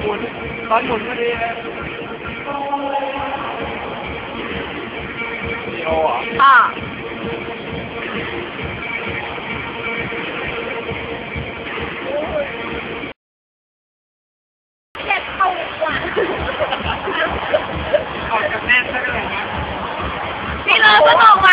หมุนตอนหมุนพอดีเลยดีโอเหรออ่าเจ็บเข่าหลังออกจากแน่นได้เลยนะพี่เลิศสนุกไป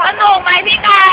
สนุกไหมพี่ไก่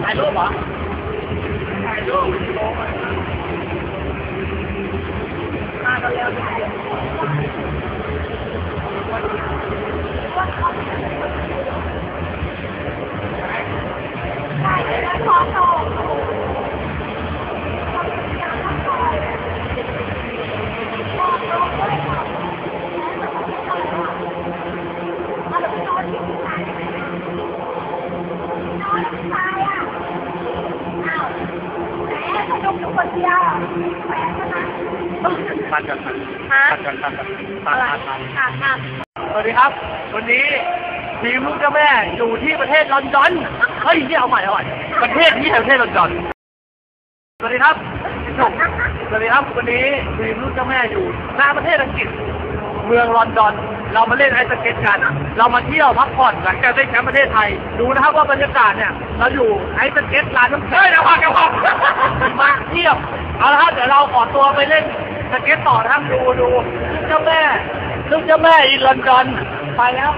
เลยถ่ายรูปเหรอถ่ ยวแขวนนะตัดกันตัดฮะตัดกันตัดกันตัดอะไรตัดตัดค่ะค่ะสวัสดีครับ วันนี้ทีมลูกเจ้าแม่อยู่ที่ประเทศลอนดอนเฮ้ยนี่เอาใหม่เอาใหม่ประเทศนี้ประเทศลอนดอนสวัสดีครับพี่สุสวัสดีครับ วันนี้ทีมลูกเจ้าแม่อยู่หน้าประเทศอังกฤษ เมืองลอนดอน เรามาเล่นไอสเก็ตกัน เรามาเที่ยวพักผ่อนหลังจากได้แชมป์ประเทศไทย ดูนะครับว่าบรรยากาศเนี่ย เราอยู่ไอสเก็ตลานน้ำเฮ้ยนะพักนะพัก ดี๋ยวเราขอตัวไปเล่นสเก็ตต่อท่านดูดูเจ้าแม่ลูกเจ้าแม่อีนลอนดอนไปแล้ว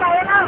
ไปแล้ว